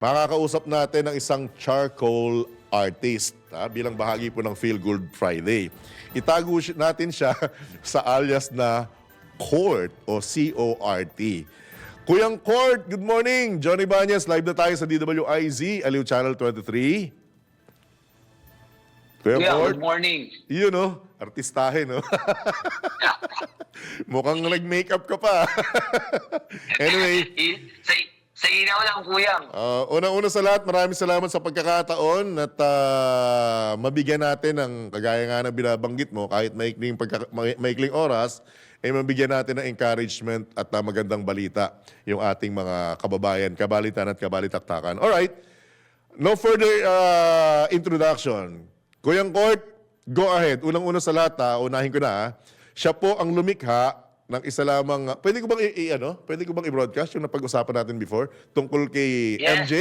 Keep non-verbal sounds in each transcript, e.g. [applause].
Makakausap natin ang isang charcoal artist ha, bilang bahagi po ng Feel Good Friday. Itago natin siya [laughs] sa alias na Court o C-O-R-T. Kuyang Court, good morning! Johnny Banyas, live na tayo sa DWIZ, Aliw Channel 23. Kuya Yeah, Court, good morning. yun no, artistahe no. [laughs] Mukhang nag-makeup ka pa. [laughs] anyway, sa, sa inaw lang, kuyang. Uh, Unang-una sa lahat, maraming salamat sa pagkakataon at ah, mabigyan natin ng kagaya nga ng binabanggit mo, kahit maikling, pagka, ma- maikling oras, eh mabigyan natin ng encouragement at ah, magandang balita yung ating mga kababayan, kabalitan at kabalitaktakan. Alright, no further ah, introduction. Kuyang Court, go ahead. Unang-una sa lahat, ha, unahin ko na, siya po ang lumikha ng isa lamang, ah, pwede ko bang i, i- ano? Pwede ko bang i-broadcast yung napag-usapan natin before tungkol kay Yes. MJ,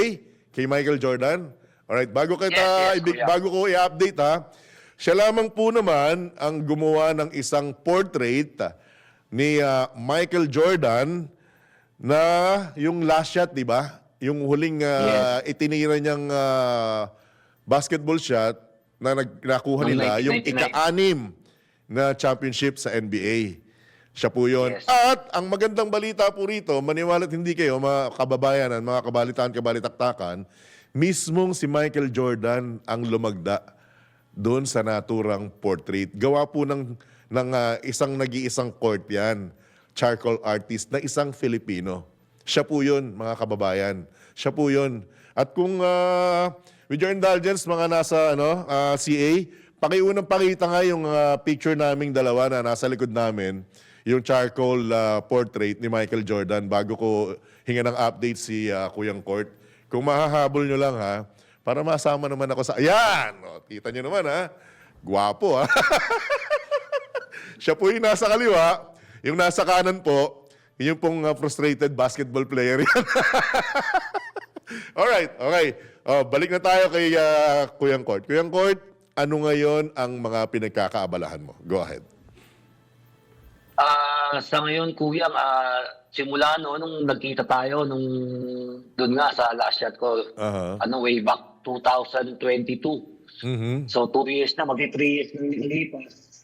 kay Michael Jordan? Alright, bago kita Yes, yes, kuya. bago ko i-update ha. Siya lamang po naman ang gumawa ng isang portrait ah, ni ah, Michael Jordan na yung last shot, di ba? Yung huling ah, itinira niyang ah, basketball shot na nag- nakuha nila, yung 1999. ika-anim na championship sa NBA. Siya po yun. Yes. At ang magandang balita po rito, maniwala't hindi kayo, mga kababayanan, mga kabalitaan, kabalitaktakan, mismong si Michael Jordan ang lumagda doon sa naturang portrait. Gawa po ng, ng ah, isang nag-iisang court yan, charcoal artist na isang Filipino. Siya po yun, mga kababayan. Siya po yun. At kung, ah, with your indulgence, mga nasa ano, ah, CA, pakiunang pakita nga yung ah, picture naming dalawa na nasa likod namin, yung charcoal ah, portrait ni Michael Jordan bago ko hinga ng update si ah, Kuyang Court. Kung mahahabol nyo lang ha, para masama naman ako sa... Ayan! O, kita nyo naman ha. Gwapo ha. [laughs] Siya po yung nasa kaliwa. Yung nasa kanan po, yung pong uh, frustrated basketball player [laughs] yan. Alright, okay. Oh, balik na tayo kay uh, Kuyang Court. Kuyang Court, ano ngayon ang mga pinagkakaabalahan mo? Go ahead. Ah, sa ngayon, kuyang, ah, simula no, nung nagkita tayo, nung doon nga sa last shot ko, Aha. ano, way back 2022. Mhm. So, two years na, magti three years na nilipas.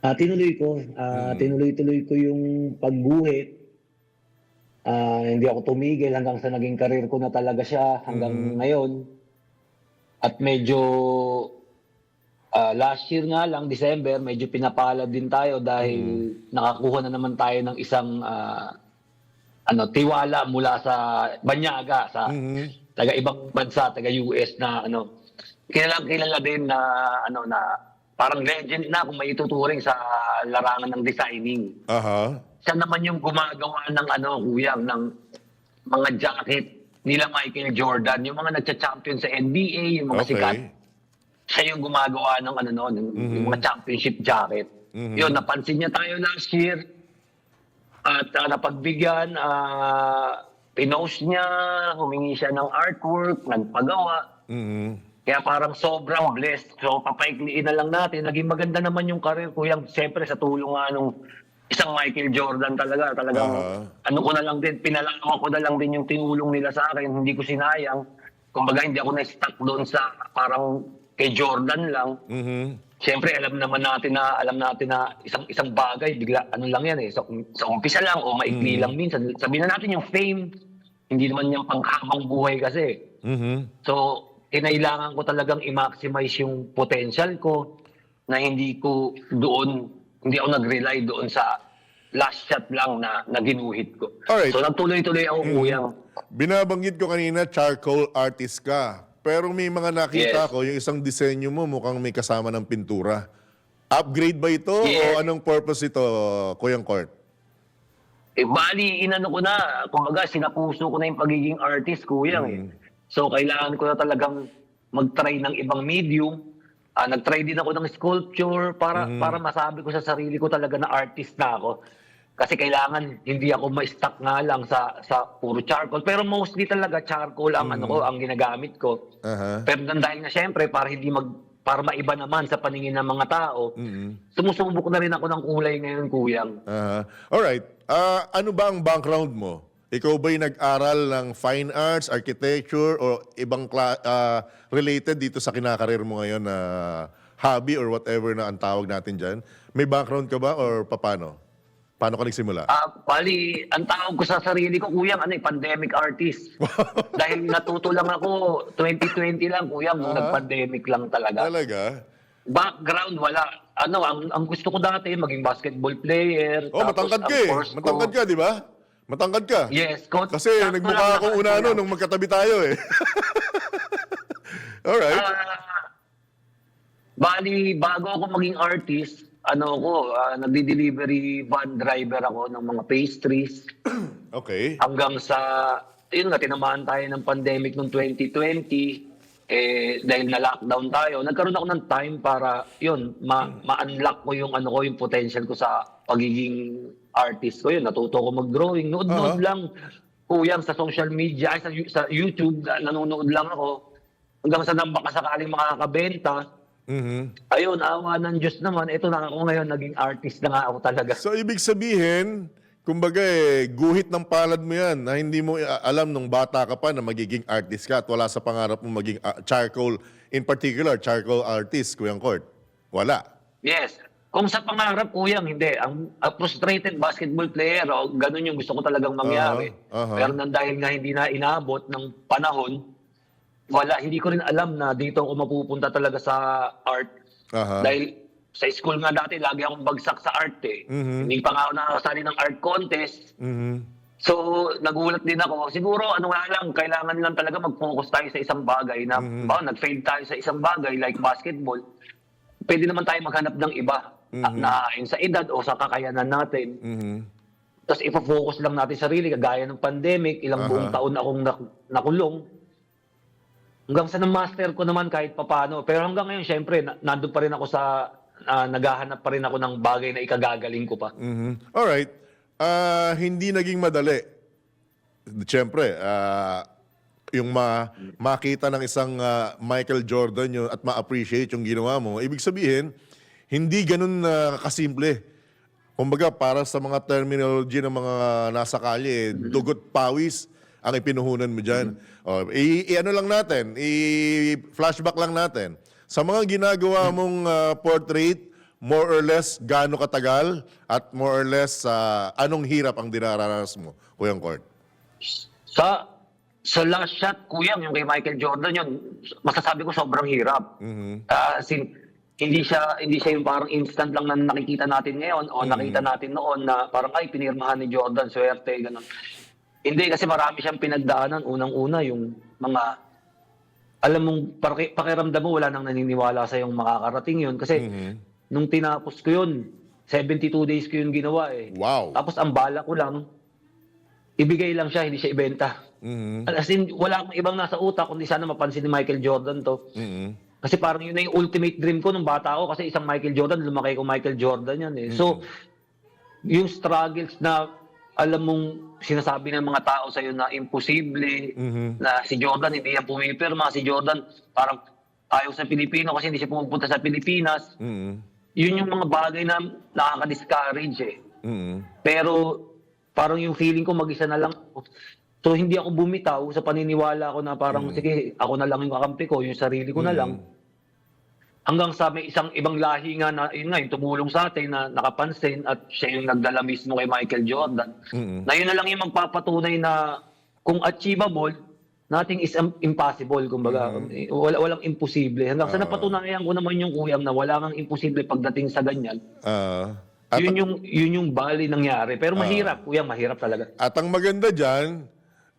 Ah, tinuloy ko. Ah, Tinuloy-tuloy ko yung pagguhit. Ah, hindi ako tumigil hanggang sa naging karir ko na talaga siya hanggang ngayon. At medyo ah, last year nga lang, December, medyo pinapalad din tayo dahil nakakuha na naman tayo ng isang ah, ano, tiwala mula sa Banyaga, sa Mhm. taga ibang bansa, taga US na ano, kilala kilala din na ano na parang legend na kung may ituturing sa larangan ng designing. Aha. Siya naman yung gumagawa ng ano, kuyang ng mga jacket nila Michael Jordan, yung mga nagcha-champion sa NBA, yung mga sikat. Siya yung gumagawa ng ano noon, yung, yung mga championship jacket. Mhm. Yun, napansin niya tayo last year. At ah, napagbigyan, ah, pinost niya, humingi siya ng artwork, nagpagawa. Mhm. Kaya parang sobrang blessed. So, papaikliin na lang natin. Naging maganda naman yung career ko. Yung, siyempre, sa tulong nga nung isang Michael Jordan talaga. Talagang, Aha. ano ko na lang din, pinalawa ko na lang din yung tinulong nila sa akin. Hindi ko sinayang. Kumbaga, hindi ako na-stuck doon sa parang kay Jordan lang. Mhm. Siyempre, alam naman natin na alam natin na isang isang bagay bigla ano lang yan eh. Sa, sa umpisa lang o maikli lang minsan. Sabihin na natin yung fame, hindi naman yung panghabang buhay kasi. Mhm. So, kinailangan ko talagang i-maximize yung potential ko na hindi ko doon, hindi ako nag-rely doon sa last shot lang na, na ginuhit ko. Alright. So, nagtuloy-tuloy ako, kuyang. Binabanggit ko kanina, charcoal artist ka. Pero may mga nakita Yes. ko, yung isang disenyo mo mukhang may kasama ng pintura. Upgrade ba ito Yes. o anong purpose ito, Kuyang Court? Eh, bali, inano ko na, kumbaga, sinapuso ko na yung pagiging artist, kuyang eh. So, kailangan ko na talagang mag-try ng ibang medium. Ah, nag-try din ako ng sculpture para para masabi ko sa sarili ko talaga na artist na ako. Kasi kailangan hindi ako ma-stuck nga lang sa sa puro charcoal. Pero mostly talaga charcoal ang ano ko, ang ginagamit ko. Aha. Pero dahil nga syempre para hindi mag para maiba naman sa paningin ng mga tao, Mhm. sumusubok na rin ako ng kulay ngayon, kuyang. Aha. Alright. Ah, ano ba ang background mo? ikaw ba'y nag-aral ng fine arts, architecture, o ibang kla- ah, related dito sa kinakarir mo ngayon na hobby or whatever na ang tawag natin dyan? May background ka ba or paano? Paano ka nagsimula? Ah, bali, ang tawag ko sa sarili ko, kuyang, ano eh, pandemic artist. [laughs] Dahil natuto lang ako, 2020 lang, kuyang, Aha. nag-pandemic lang talaga. Talaga? Background, wala. Ano, ang, ang gusto ko dati, maging basketball player. Oh, Tapos matangkad ang ka eh. course ko- Matangkad ka, di ba? Matangkad ka. Yes, coach. Kasi sakto nagmukha lang akong ako, una ano, ano, nung magkatabi tayo eh. [laughs] Alright. Ah, bali, bago ako maging artist, ano ako, ah, nagdi-delivery van driver ako ng mga pastries [clears throat] Okay. hanggang sa, yun nga, tinamaan tayo ng pandemic noong 2020. Eh, dahil na-lockdown tayo, nagkaroon ako ng time para, yun, ma- ma-unlock ko yung, ano ko, yung potential ko sa pagiging artist ko. Yun, natuto ko mag-drawing. Nood-nood Aha. lang, kuyang sa social media, ay sa, sa YouTube, na- nanonood lang ako. Hanggang sa nang baka sakaling makakabenta. Mhm. Ayun, awa ng Diyos naman. Ito na ako ngayon, naging artist na nga ako talaga. So, ibig sabihin, kumbaga eh, guhit ng palad mo yan na hindi mo alam nung bata ka pa na magiging artist ka at wala sa pangarap mo maging ah, charcoal, in particular, charcoal artist, Kuyang Court. Wala. Yes. Kung sa pangarap, kuyang, hindi. Ang a frustrated basketball player, o ganun yung gusto ko talagang mangyari. Aha, aha. Pero nang dahil nga hindi na inabot ng panahon, wala, hindi ko rin alam na dito ako mapupunta talaga sa art. Aha. Dahil sa school nga dati, lagi akong bagsak sa art eh. Mhm. Hindi pa nga ako nakasali ng art contest. Mhm. So, nagulat din ako. Siguro, ano nga lang, kailangan lang talaga mag-focus tayo sa isang bagay na, Mhm. ba, nag-fail tayo sa isang bagay like basketball. Pwede naman tayo maghanap ng iba Mhm. na yun sa edad o sa kakayanan natin. Mhm. Tapos ipo-focus lang natin sarili, kagaya ng pandemic, ilang Aha. buong taon akong nak- nakulong. Hanggang sa na-master ko naman kahit papano. Pero hanggang ngayon, syempre, na- nandun pa rin ako sa, ah, naghahanap pa rin ako ng bagay na ikagagaling ko pa. Mhm. Alright. Ah, hindi naging madali. Siyempre, ah, yung ma makita ng isang ah, Michael Jordan yun at ma-appreciate yung ginawa mo, ibig sabihin, hindi ganun na kasimple. Kumbaga, para sa mga terminology ng mga nasa kalye, dugot pawis ang ipinuhunan mo dyan. O, i, i- ano lang natin, i-flashback lang natin. Sa mga ginagawa mong ah, portrait, more or less gaano katagal at more or less ah, anong hirap ang dinaranas mo, Kuyang Court? Sa sa last shot, kuya, yung kay Michael Jordan yun, masasabi ko sobrang hirap. Mhm. Ah, sin, hindi siya hindi siya yung parang instant lang na nakikita natin ngayon o nakita natin noon na parang ay pinirmahan ni Jordan, swerte, ganun. Hindi kasi marami siyang pinagdaanan. Unang-una yung mga alam mong paki, pakiramdam mo wala nang naniniwala sa yung makakarating yun kasi Mhm. nung tinapos ko yun 72 days ko yun ginawa eh. Wow. Tapos ang bala ko lang ibigay lang siya, hindi siya ibenta. Mhm. As in, wala akong ibang nasa utak kundi sana mapansin ni Michael Jordan to. Mhm. Kasi parang yun na yung ultimate dream ko nung bata ako kasi isang Michael Jordan, lumaki ko Michael Jordan yan eh. So, yung struggles na alam mong sinasabi ng mga tao sa'yo na imposible, Mhm. na si Jordan hindi yan pumipirma, si Jordan parang ayaw sa Pilipino kasi hindi siya pumupunta sa Pilipinas. Mhm. Yun yung mga bagay na nakaka-discourage eh. Mhm. Pero parang yung feeling ko mag-isa na lang. So hindi ako bumitaw sa paniniwala ko na parang sige, ako na lang yung kakampi ko, yung sarili ko na lang. Hanggang sa may isang ibang lahi nga na yun nga, yung tumulong sa atin na nakapansin at siya yung nagdala mismo kay Michael Jordan. Mhm. Na yun na lang yung magpapatunay na kung achievable, nothing is im- impossible. Kumbaga, eh, wala, walang imposible. Hanggang sa napatunayan ko naman yung kuyang na wala kang imposible pagdating sa ganyan. Ah, at, Yun yung yun yung bali nangyari. Pero mahirap, kuya, mahirap talaga. at ang maganda dyan,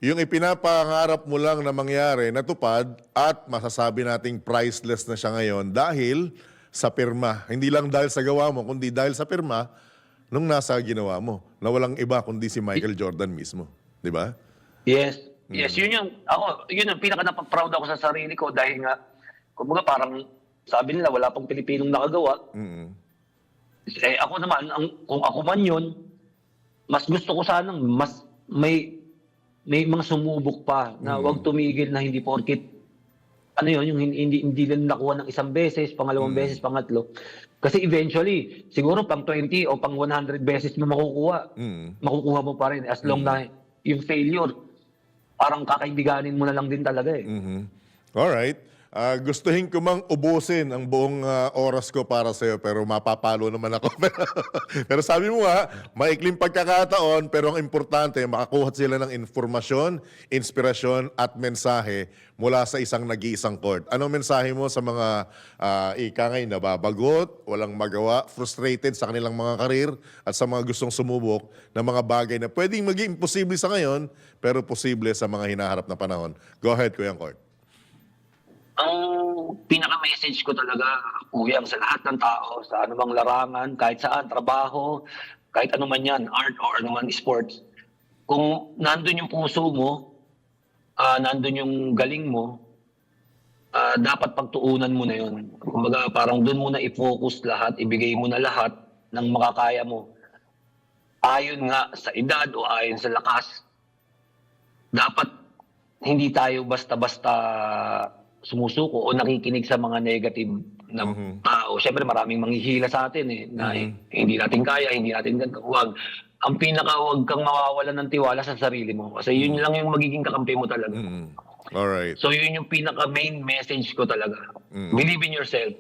yung ipinapangarap mo lang na mangyari, natupad at masasabi nating priceless na siya ngayon dahil sa pirma. Hindi lang dahil sa gawa mo, kundi dahil sa pirma nung nasa ginawa mo. Na walang iba kundi si Michael Jordan mismo. Di ba? Yes. Yes, yun yung ako, yun ang pinaka napag-proud ako sa sarili ko dahil nga kumbaga parang sabi nila wala pang Pilipinong nakagawa. Mhm. Eh ako naman ang kung ako man yun, mas gusto ko sanang mas may may mga sumubok pa na wag tumigil na hindi porkit ano yun, yung hindi, hindi, lang nakuha ng isang beses, pangalawang beses, pangatlo. Kasi eventually, siguro pang 20 o pang 100 beses mo makukuha. Mhm. makukuha mo pa rin as long na yung failure, parang kakaibiganin mo na lang din talaga eh. Mhm. Alright. Ah, gustuhin ko mang ubusin ang buong ah, oras ko para sa iyo pero mapapalo naman ako. [laughs] pero sabi mo nga, maikling pagkakataon pero ang importante makakuha sila ng informasyon, inspirasyon at mensahe mula sa isang nag-iisang court. Anong mensahe mo sa mga uh, ika ngayon nababagot, walang magawa, frustrated sa kanilang mga karir at sa mga gustong sumubok ng mga bagay na pwedeng maging imposible sa ngayon pero posible sa mga hinaharap na panahon. Go ahead, Kuya Court. Ang pinaka-message ko talaga, kuyang sa lahat ng tao, sa anumang larangan, kahit saan, trabaho, kahit ano man yan, art or ano man sports, kung nandun yung puso mo, ah nandun yung galing mo, ah, dapat pagtuunan mo na yun. Kumbaga, parang doon mo na i-focus lahat, ibigay mo na lahat ng makakaya mo. Ayon nga sa edad o ayon sa lakas, dapat hindi tayo basta-basta sumusuko o nakikinig sa mga negative na tao. Siyempre maraming manghihila sa atin eh, na hindi natin kaya, hindi natin ganito. Huwag. Ang pinaka huwag kang mawawalan ng tiwala sa sarili mo. Kasi yun lang yung magiging kakampi mo talaga. Mm. Alright. So yun yung pinaka main message ko talaga. Believe in yourself.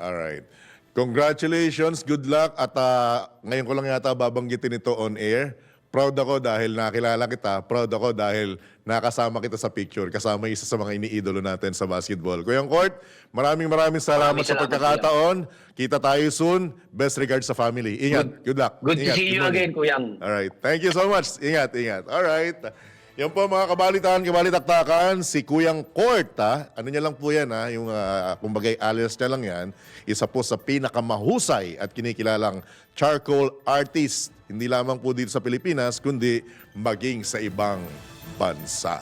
Alright. Congratulations, good luck at ah, ngayon ko lang yata babanggitin ito on air. Proud ako dahil nakilala kita. Proud ako dahil nakasama kita sa picture. Kasama isa sa mga iniidolo natin sa basketball. Kuyang Court, maraming maraming salamat Maraming sa pagkakataon. Kita tayo soon. Best regards sa family. Ingat. Good, luck. Good to Ingat. see Good you again, Kuyang. Alright. Thank you so much. Ingat, ingat. Alright. Yan po mga kabalitan, kabalitaktakan, si Kuyang Court, ha? Ano niya lang po yan, ha? Yung, uh, kumbagay, alias niya lang yan. Isa po sa pinakamahusay at kinikilalang charcoal artist. Hindi lamang po dito sa Pilipinas, kundi maging sa ibang bansa.